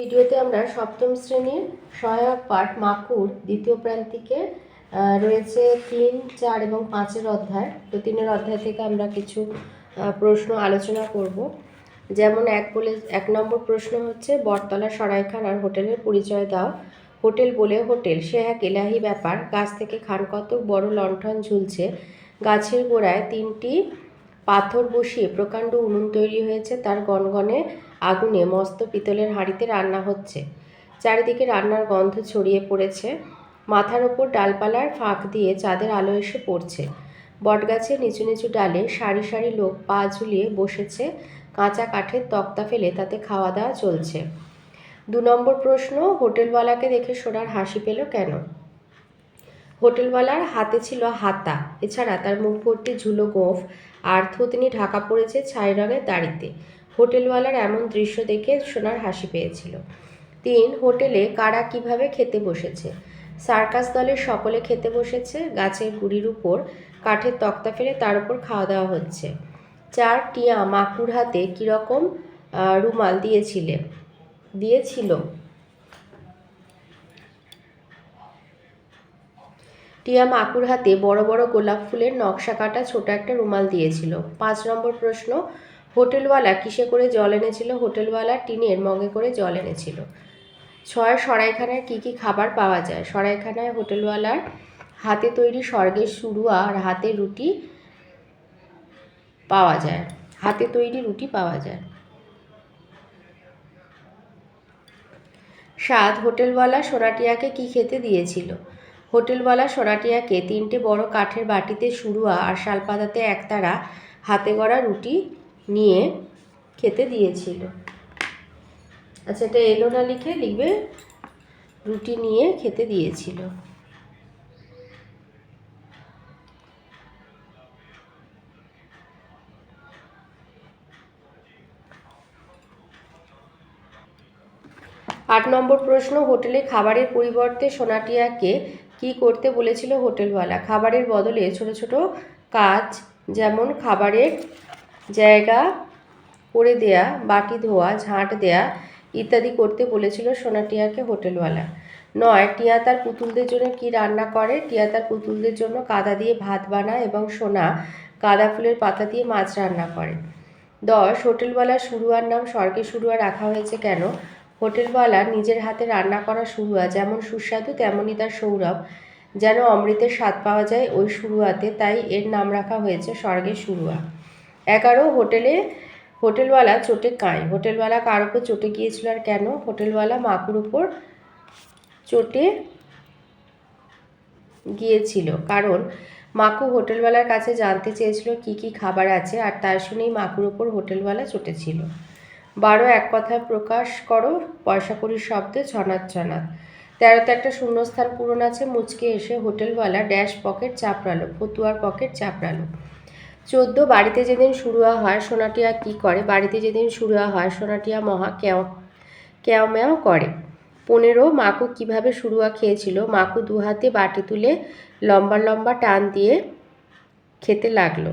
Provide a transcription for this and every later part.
ভিডিওতে আমরা সপ্তম শ্রেণির সহায়ক পাঠ মাকুর দ্বিতীয় প্রান্তিকে রয়েছে তিন, চার এবং পাঁচের অধ্যায়। তো তিনের অধ্যায় থেকে আমরা কিছু প্রশ্ন আলোচনা করব। যেমন এক বলে, এক নম্বর প্রশ্ন হচ্ছে, বটতলা সরাইখানার হোটেলের পরিচয় দাও। হোটেল বলে হোটেল, সে এক এলাহি ব্যাপার। গাছ থেকে খান কত বড় লণ্ঠন ঝুলছে। গাছের গোড়ায় তিনটি পাথর বসিয়ে প্রকাণ্ড উনুন তৈরি হয়েছে। তার গনগনে আগুনে মস্ত পিতলের হাঁড়িতে রান্না হচ্ছে। চারিদিকে রান্নার গন্ধ ছড়িয়ে পড়েছে। মাথার ওপর ডালপালার ফাঁক দিয়ে চাঁদের আলো এসে পড়ছে। বটগাছের নিচু নিচু ডালে সারি সারি লোক পা ঝুলিয়ে বসেছে। কাঁচা কাঠের তক্তা ফেলে তাতে খাওয়া দাওয়া চলছে। দু নম্বর প্রশ্ন, হোটেলওয়ালাকে দেখে সোনার হাসি পেল কেন? হোটেলওয়ালার হাতে ছিল হাতা। এছাড়া তার মুখ ভর্তি ঝুলো গোঁফ আর থুতনি ঢাকা পড়েছে ছাই রঙের দাড়িতে। হোটেলওয়ালার এমন দৃশ্য দেখে সোনার হাসি পেয়েছিল। তিন, হোটেলে কারা কীভাবে খেতে বসেছে? সার্কাস দলের সকলে খেতে বসেছে, গাছের গুড়ির উপর কাঠের তক্তা ফেলে তার উপর খাওয়া দাওয়া হচ্ছে। চার, টিয়া মাকুর হাতে কীরকম রুমাল দিয়েছিলে? দিয়েছিল। টিয়া মাকুর হাতে বড় বড় গোলাপ ফুলের নকশা কাটা ছোট একটা রুমাল দিয়েছিল। পাঁচ নম্বর প্রশ্ন হোটেলওয়ালা কিসে করে জল এনেছিল? হোটেলওয়ালা টিনের মগে করে জল এনেছিল। ছয় সরাইখানায় কি কি খাবার পাওয়া যায়? সরাইখানায় হোটেলওয়ালার হাতে তৈরি স্বর্গের সুরুয়া আর হাতে রুটি পাওয়া যায়। হাতে তৈরি রুটি পাওয়া যায়। সাত হোটেলওয়ালা সোনাটিয়াকে কি খেতে দিয়েছিল? হোটেলওয়ালা সোনাটিয়াকে তিনটে বড় কাঠের বাটিতে সুরুয়া আর শালপাতাতে একতারা হাতে গড়া রুটি নিয়ে খেতে দিয়েছিল। আচ্ছা এটা এলো না লিখে লিখবে? রুটি নিয়ে খেতে দিয়েছিল। আট নম্বর প্রশ্ন, হোটেলে খাবারের পরিবর্তে সোনাটিয়াকে কি করতে বলেছিল হোটেলওয়ালা? খাবারের বদলে ছোট ছোট কাজ, যেমন খাবারের জায়গা করে দেয়া, বাটি ধোয়া, ঝাঁট দেয়া ইত্যাদি করতে বলেছিল সোনা টিয়াকে হোটেলওয়ালা। নয়, টিয়া তার পুতুলদের জন্য কি রান্না করে? টিয়া তার পুতুলদের জন্য কাদা দিয়ে ভাত বানায় এবং সোনা গাঁদা ফুলের পাতা দিয়ে মাছ রান্না করে। দশ হোটেলওয়ালা শুরুয়ার নাম স্বর্গে শুরুয়া রাখা হয়েছে কেন? হোটেলওয়ালা নিজের হাতে রান্না করা শুরুয়া যেমন সুস্বাদু, তেমনই তার সৌরভ যেন অমৃতের স্বাদ পাওয়া যায় ওই শুরুয়াতে। তাই এর নাম রাখা হয়েছে স্বর্গের শুরুয়া। এগারো হোটেলে, হোটেলওয়ালা চোটে কাঁয় হোটেলওয়ালা কার উপর চটে গিয়েছিল আর কেন? হোটেলওয়ালা মাকুর উপর চটে গিয়েছিল। কারণ মাকু হোটেলওয়ালার কাছে জানতে চেয়েছিল কি কি খাবার আছে আর তার শুনেই মাকুর ওপর হোটেলওয়ালা চটেছিল বারো, এক কথায় প্রকাশ করো, পয়সা কড়ির শব্দে ছনাৎ ছনাৎ তেরোতে একটা শূন্যস্থান পূরণ আছে, মুচকে এসে হোটেলওয়ালা ড্যাশ পকেট চাপড়ালো, ফতুয়ার পকেট চাপড়ালো। চোদ্দ বাড়িতে যেদিন শুরুয়া হয়, সোনাটিয়া কি করে? বাড়িতে যেদিন শুরুয়া হয়, সোনাটিয়া মহা কেও কেও মেও করে। পনেরো, মাকু কীভাবে শুরুয়া খেয়েছিল? মাকু দু হাতে বাটি তুলে লম্বা লম্বা টান দিয়ে খেতে লাগল।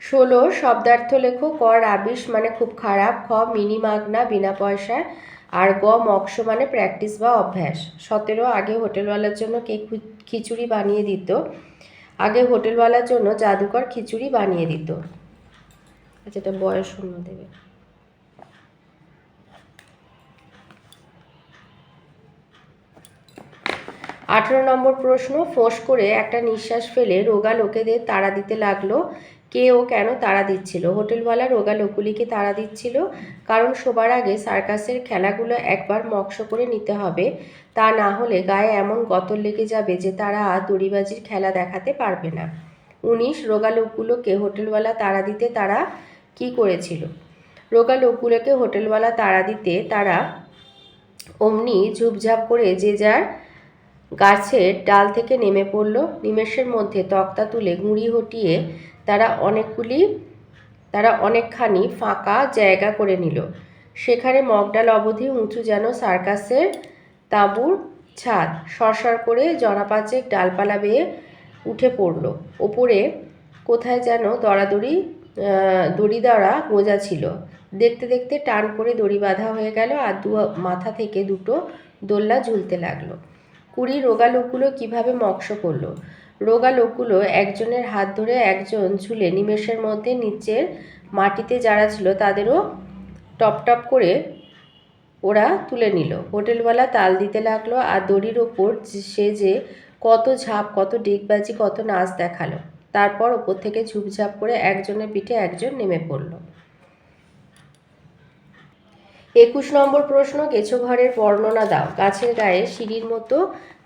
ষোলো শব্দার্থ লেখো ক রাবিশ মানে খুব খারাপ, খ মিনি মাগনা বিনা পয়সায় আর গ মক্স মানে প্র্যাকটিস বা অভ্যাস। সতেরো, আগে হোটেলওয়ালার জন্য কে খিচুড়ি বানিয়ে দিত। আগে হোটেলওয়ালার জন্য জাদুকর খিচুড়ি বানিয়ে দিত। আচ্ছা এটা বয়স শূন্য দেবে। আঠেরো নম্বর প্রশ্ন, ফোঁস করে একটা নিঃশ্বাস ফেলে রোগা লোকেদের তাড়া দিতে লাগল। কে ও কেন তাড়া দিচ্ছিল? হোটেলওয়ালা রোগা লোকগুলিকে তাড়া দিচ্ছিল কারণ শোবার আগে সার্কাসের খেলাগুলো একবার মক্স করে নিতে হবে। তা না হলে গায়ে এমন গতর লেগে যাবে যে তারা আর দড়িবাজির খেলা দেখাতে পারবে না। উনিশ, রোগা লোকগুলোকে হোটেলওয়ালা তাড়া দিতে তারা কি করেছিল? রোগা লোকগুলোকে হোটেলওয়ালা তাড়া দিতে তারা অমনি ঝুপঝাপ করে যে যার গাছের ডাল থেকে নেমে পড়ল। নিমেষের মধ্যে তক্তা তুলে গুঁড়ি হটিয়ে তারা অনেকগুলি, তারা অনেকখানি ফাঁকা জায়গা করে নিল। সেখানে মগডাল অবধি উঁচু যেন সার্কাসের তাঁবুর ছাদ, সরসর করে জনাপাচেক ডালপালা বেয়ে উঠে পড়ল। ওপরে কোথায় যেন দড়াদড়ি দড়ি দ্বারা গোজা ছিল। দেখতে দেখতে টান করে দড়ি বাঁধা হয়ে গেল আর দু, মাথা থেকে দুটো দোলনা ঝুলতে লাগল। কুড়ি রোগা লোকগুলো কীভাবে মক্স করল? রোগা লোকগুলো একজনের হাত ধরে একজন ঝুলে নিমেষের মধ্যে নিচের মাটিতে যারা ছিল তাদেরও টপ টপ করে ওরা তুলে নিল। হোটেলওয়ালা তাল দিতে লাগল আর দড়ির ওপর সে যে কত ঝাঁপ, কত ডিগবাজি, কত নাচ দেখাল। তারপর ওপর থেকে ঝুপঝাপ করে একজনের পিঠে একজন নেমে পড়ল। একুশ নম্বর প্রশ্ন, গেছো ঘরের বর্ণনা দাও। গাছের গায়ে সিঁড়ির মতো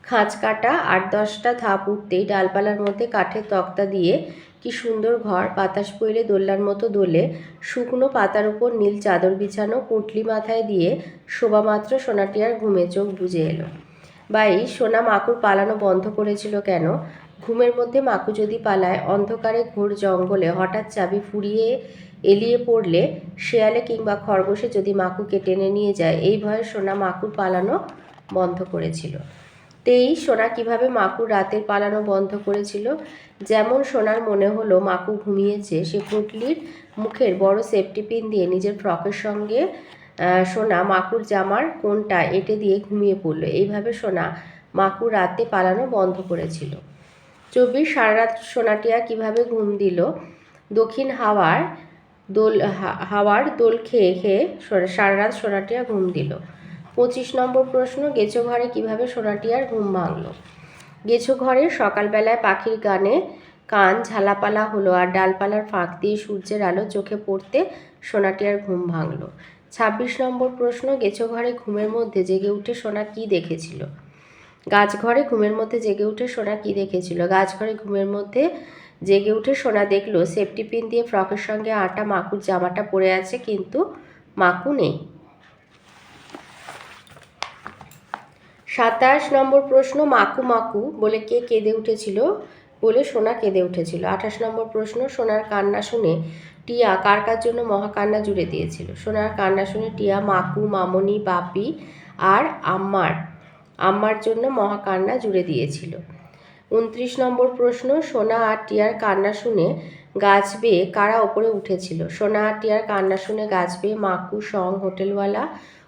খাঁচ কাটা আট দশটা ধাপ উঠতেই ডালপালার মধ্যে কাঠের তক্তা দিয়ে কি সুন্দর ঘর বাতাস বইলে দোল্লার মতো দোলে, শুকনো পাতার উপর নীল চাদর বিছানো পুঁটলি মাথায় দিয়ে শোভামাত্র সোনাটিয়ার ঘুমে চোখ বুজে এলো। বাই, সোনা মাকুর পালানো বন্ধ করেছিল কেন? ঘুমের মধ্যে মাকু যদি পালায়, অন্ধকারে ঘোর জঙ্গলে হঠাৎ চাবি ফুরিয়ে এলিয়ে পড়লে শেয়ালে কিংবা খরগোশে যদি মাকুকে টেনে নিয়ে যায়, এই ভয়ে সোনা মাকুর পালানো বন্ধ করেছিল। তেই সোনা কীভাবে মাকুর রাতের পালানো বন্ধ করেছিল, যেমন সোনার মনে হলো মাকু ঘুমিয়েছে, সে পুটলির মুখের বড় সেফটি পিন দিয়ে নিজের ফ্রকের সঙ্গে সোনা মাকুর জামার কোনটা এঁটে দিয়ে ঘুমিয়ে পড়ল। এইভাবে সোনা মাকুর রাতে পালানো বন্ধ করেছিল। চব্বিশ সারা রাত সোনাটিয়া কীভাবে ঘুম দিল? দক্ষিণ হাওয়ার দোল হাওয়ার দোল খেয়ে খেয়ে সারা রাত সোনাটিয়া ঘুম দিল। পঁচিশ নম্বর প্রশ্ন, গেছো ঘরে কীভাবে সোনাটিয়ার ঘুম ভাঙলো? গেছো ঘরে সকালবেলায় পাখির গানে কান ঝালাপালা হলো আর ডালপালার ফাঁক দিয়ে সূর্যের আলো চোখে পড়তে সোনাটিয়ার ঘুম ভাঙলো। ছাব্বিশ নম্বর প্রশ্ন, গেছো ঘরে ঘুমের মধ্যে জেগে উঠে সোনা কি দেখেছিল? গাছ ঘরে ঘুমের মধ্যে জেগে উঠে সোনা কি দেখেছিল? গাছ ঘরে ঘুমের মধ্যে জেগে উঠে সোনা দেখল, সেফটি পিন দিয়ে ফ্রকের সঙ্গে আটা, মাকুর জামাটা পরে আছে, কিন্তু মাকু নেই। সাতাশ নম্বর প্রশ্ন মাকু মাকু বলে কে কেঁদে উঠেছিল বলে সোনা কেঁদে উঠেছিল। আঠাশ নম্বর প্রশ্ন সোনার কান্না শুনে টিয়া কার কার জন্য মহাকান্না জুড়ে দিয়েছিল? সোনার কান্না শুনে টিয়া মাকু, মামনি, বাপি আর আম্মার আম্মার জন্য মহাকান্না জুড়ে দিয়েছিল। উনত্রিশ নম্বর প্রশ্ন সোনা আর টিয়ার কান্না শুনে গাছ বেয়ে কারা ওপরে উঠেছিল? সোনা আর টিয়ার কান্না শুনে গাছ বেয়ে মাকু, সং, হোটেলওয়ালা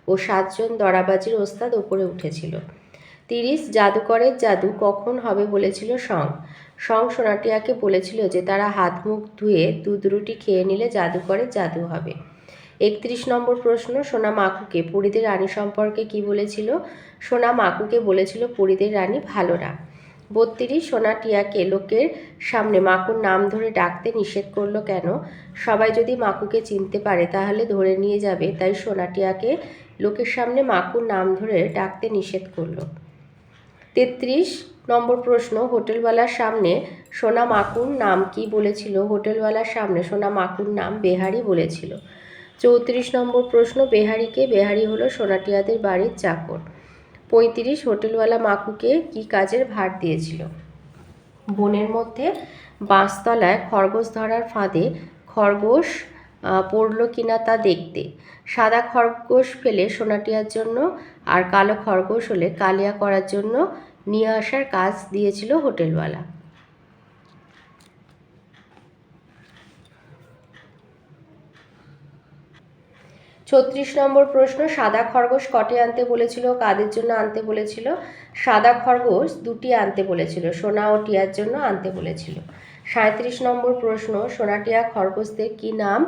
ও সাতজন দরাবাজির ওস্তাদ ওপরে উঠেছিল। তিরিশ জাদুকরের জাদু কখন হবে বলেছিল সং। সং সোনাটিয়াকে বলেছিল যে তারা হাত মুখ ধুয়ে দুধ রুটি খেয়ে নিলে জাদুকরের জাদু হবে। একত্রিশ নম্বর প্রশ্ন, সোনা মাকুকে, পরিদের রানী সম্পর্কে কি বলেছিল? সোনা মাকুকে বলেছিল, পরিদের রানী ভালো না। বত্রিশ, সোনা টিয়াকে লোকের সামনে মাকুর নাম ধরে ডাকতে নিষেধ করল কেন? সবাই যদি মাকুকে চিনতে পারে, তাহলে ধরে নিয়ে যাবে। তাই সোনা টিয়াকে লোকের সামনে মাকুর নাম ধরে ডাকতে নিষেধ করল। তেত্রিশ নম্বর প্রশ্ন, হোটেলওয়ালার সামনে সোনা মাকুর নাম কি বলেছিল? হোটেলওয়ালার সামনে সোনা মাকুর নাম বেহারি বলেছিল। চৌত্রিশ নম্বর প্রশ্ন, বেহারিকে, বেহারি হলো সোনাটিয়াদের বাড়ির চাকর। পঁয়ত্রিশ, হোটেলওয়ালা মাকুকে কি কাজের ভার দিয়েছিল? বনের মধ্যে বাঁশতলায় খরগোশ ধরার ফাঁদে খরগোশ পড়ল কিনা তা দেখতে। সাদা খরগোশ ফেলে সোনাটিয়ার জন্য আর কালো খরগোশ হলে কালিয়া করার জন্য নিয়ে আসার কাজ দিয়েছিল হোটেলওয়ালা। ছত্রিশ নম্বর প্রশ্ন, সাদা খরগোশ কটে আনতে বলেছিল, কাদের জন্য আনতে বলেছিল? সাদা খরগোশ দুটি আনতে বলেছিল, সোনা ও টিয়ার জন্য আনতে বলেছিল। সাঁত্রিশ নম্বর প্রশ্ন, সোনাটিয়া খরগোশদের কি নাম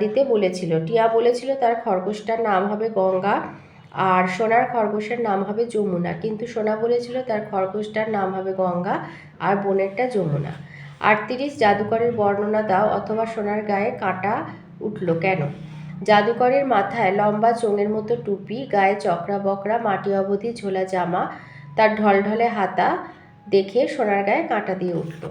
দিতে বলেছিল? টিয়া বলেছিল তার খরগোশটার নাম হবে গঙ্গা আর সোনার খরগোশের নাম হবে যমুনা। কিন্তু সোনা বলেছিল তার খরগোশটার নাম হবে গঙ্গা আর বোনেরটা যমুনা। আটত্রিশ, জাদুকরের বর্ণনা দাও অথবা সোনার গায়ে কাঁটা উঠল কেন? জাদুকরের মাথায় লম্বা চোঙের মতো টুপি, গায়ে চকরা বকরা, মাটি অবধি ঝোলা জামা, তার ঢলঢলে হাতা দেখে সোনার গায়ে কাঁটা দিয়ে উঠল।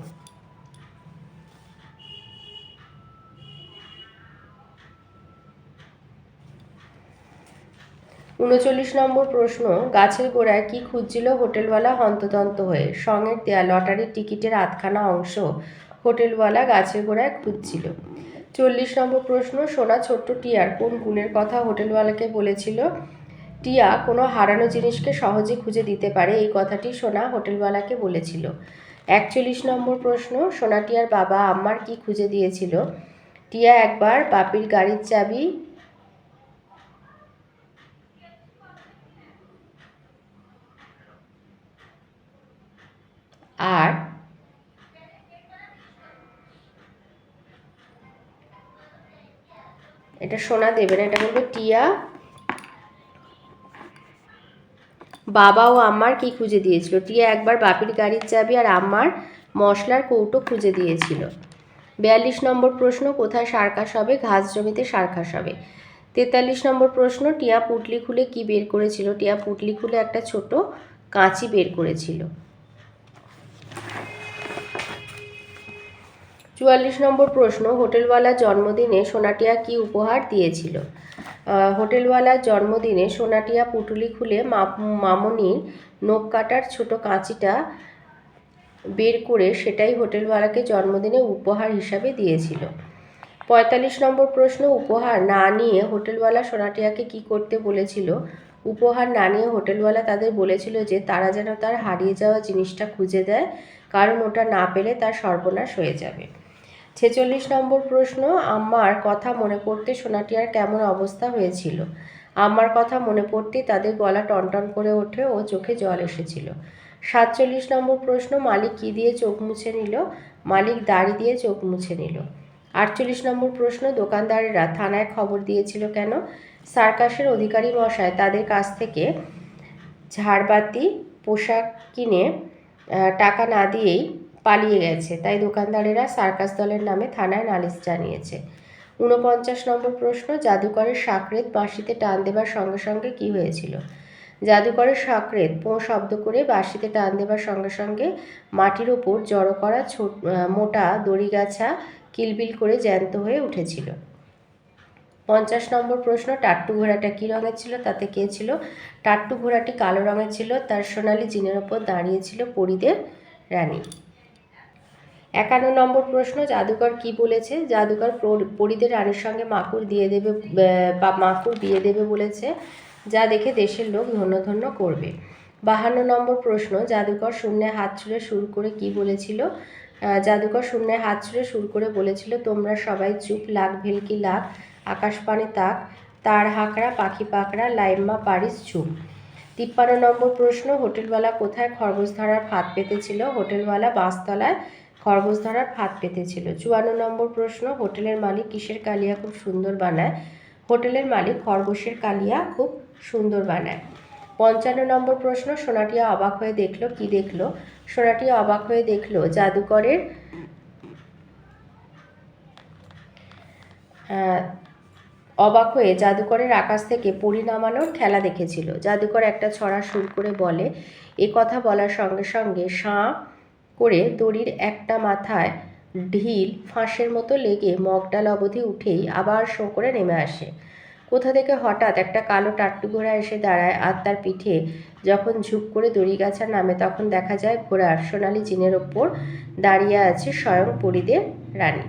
উনচল্লিশ নম্বর প্রশ্ন, গাছের গোড়ায় কি খুঁজছিল হোটেলওয়ালা হন্তদন্ত হয়ে? সঙ্গের দেয়া লটারির টিকিটের আধখানা অংশ হোটেলওয়ালা গাছের গোড়ায় খুঁজছিল। চল্লিশ নম্বর প্রশ্ন, সোনা ছোট্ট টিয়ার কোন গুণের কথা হোটেলওয়ালাকে বলেছিল? টিয়া কোনো হারানো জিনিসকে সহজে খুঁজে দিতে পারে, এই কথাটি সোনা হোটেলওয়ালাকে বলেছিল। একচল্লিশ নম্বর প্রশ্ন, সোনা টিয়ার বাবা আম্মার কি খুঁজে দিয়েছিল? টিয়া একবার বাপির গাড়ির চাবি আর এটা সোনা দেবে না, এটা বলবে, টিয়া, বাবা ও আমার কি খুঁজে দিয়েছিল? টিয়া, একবার বাপির গাড়ির চাবি আর আমার মশলার কৌটো খুঁজে দিয়েছিল। বিয়াল্লিশ নম্বর প্রশ্ন, কোথায় সার্কাস হবে? ঘাস জমিতে সার্কাস হবে। তেতাল্লিশ নম্বর প্রশ্ন, টিয়া পুটলি খুলে কি বের করেছিল? টিয়া পুটলি খুলে একটা ছোট কাঁচি বের করেছিল। চুয়াল্লিশ নম্বর প্রশ্ন হোটেলওয়ালার জন্মদিনে সোনাটিয়া কি উপহার দিয়েছিল? হোটেলওয়ালার জন্মদিনে সোনাটিয়া পুটুলি খুলে মামনির নখ কাটার ছোট কাঁচিটা বের করে সেটাই হোটেলওয়ালাকে জন্মদিনে উপহার হিসাবে দিয়েছিল। পঁয়তাল্লিশ নম্বর প্রশ্ন, উপহার না নিয়ে হোটেলওয়ালা সোনাটিয়াকে কি করতে বলেছিল? উপহার না নিয়ে হোটেলওয়ালা তাদের বলেছিল যে তারা যেন তার হারিয়ে যাওয়া জিনিসটা খুঁজে দেয়, কারণ ওটা না পেলে তার সর্বনাশ হয়ে যাবে। ছেচল্লিশ নম্বর প্রশ্ন, আমার কথা মনে পড়তে সোনাটিয়ার কেমন অবস্থা হয়েছিল? আম্মার কথা মনে পড়তেই তাদের গলা টনটন করে ওঠে ও চোখে জল এসেছিল। সাতচল্লিশ নম্বর প্রশ্ন, মালিক কি দিয়ে চোখ মুছে নিল? মালিক দাড়ি দিয়ে চোখ মুছে নিল। আটচল্লিশ নম্বর প্রশ্ন, দোকানদারেরা থানায় খবর দিয়েছিল কেন? সার্কাসের অধিকারী মশাই, তাদের কাছ থেকে ঝাড়বাতি, পোশাক কিনে টাকা না দিয়েই পালিয়ে গেছে। তাই দোকানদারেরা সার্কাস দলের নামে থানায় নালিশ জানিয়েছে। ঊনপঞ্চাশ নম্বর প্রশ্ন, জাদুকরের সাকরেত বাঁশিতে টান দেবার সঙ্গে সঙ্গে কি হয়েছিল? জাদুকরের সাকরেত পোঁ শব্দ করে বাঁশিতে টান দেবার সঙ্গে সঙ্গে মাটির ওপর জড়ো করা ছোট মোটা দড়িগাছা কিলবিল করে জ্যান্ত হয়ে উঠেছিল। পঞ্চাশ নম্বর প্রশ্ন, টাট্টু ঘোড়াটা কী রঙের ছিল? তাতে কে ছিল? টাট্টু ঘোড়াটি কালো রঙের ছিল। তার সোনালি জিনের ওপর দাঁড়িয়েছিল পরিদের রানী। একান্ন নম্বর প্রশ্ন, জাদুকর কি বলেছে? জাদুকর পর- পরিদের রানীর সঙ্গে মাকুর দিয়ে দেবে বা মাকুর দিয়ে দেবে বলেছে, যা দেখে দেশের লোক ধন্য ধন্য করবে। বাহান্ন নম্বর প্রশ্ন, জাদুকর শূন্যে হাত ছুঁড়ে সুর করে কি বলেছিল? জাদুকর শূন্যে হাত ছুঁড়ে সুর করে বলেছিল, তোমরা সবাই চুপ, লাখ ভেলকি লাখ আকাশ পানে তাক, তার হাঁকড়া, পাখি পাকড়া, লাইম্মা পারিস চুপ তিপ্পান্ন নম্বর প্রশ্ন, হোটেলওয়ালা কোথায় খরগোশ ধরার ফাঁদ পেতেছিল? হোটেলওয়ালা বাঁশতলায় খরগোশ ধরার ফাঁদ পেতেছিল। চুয়ান্ন নম্বর প্রশ্ন, হোটেলের মালিক কিসের কালিয়া খুব সুন্দর বানায়? হোটেলের মালিক খরগোশের কালিয়া খুব সুন্দর বানায়। পঞ্চান্ন নম্বর প্রশ্ন, সোনাটিয়া অবাক হয়ে দেখল, কি দেখল? সোনাটিয়া অবাক হয়ে দেখল, জাদুকরের অবাক হয়ে জাদুকরের আকাশ থেকে পরি নামানোর খেলা দেখেছিল। জাদুকর একটা ছড়া সুর করে বলে, এ কথা বলার সঙ্গে সঙ্গে সাঁ করে দড়ির একটা মাথায় ঢিল ফাঁসের মতো লেগে মগডাল অবধি উঠেই আবার শো করে নেমে আসে। কোথা থেকে হঠাৎ একটা কালো টাট্টু ঘোড়া এসে দাঁড়ায় আর তার পিঠে, যখন ঝুপ করে দড়িগাছা নামে তখন দেখা যায় ঘোড়ার সোনালি জিনের ওপর দাঁড়িয়ে আছে স্বয়ং পরিদের রানী।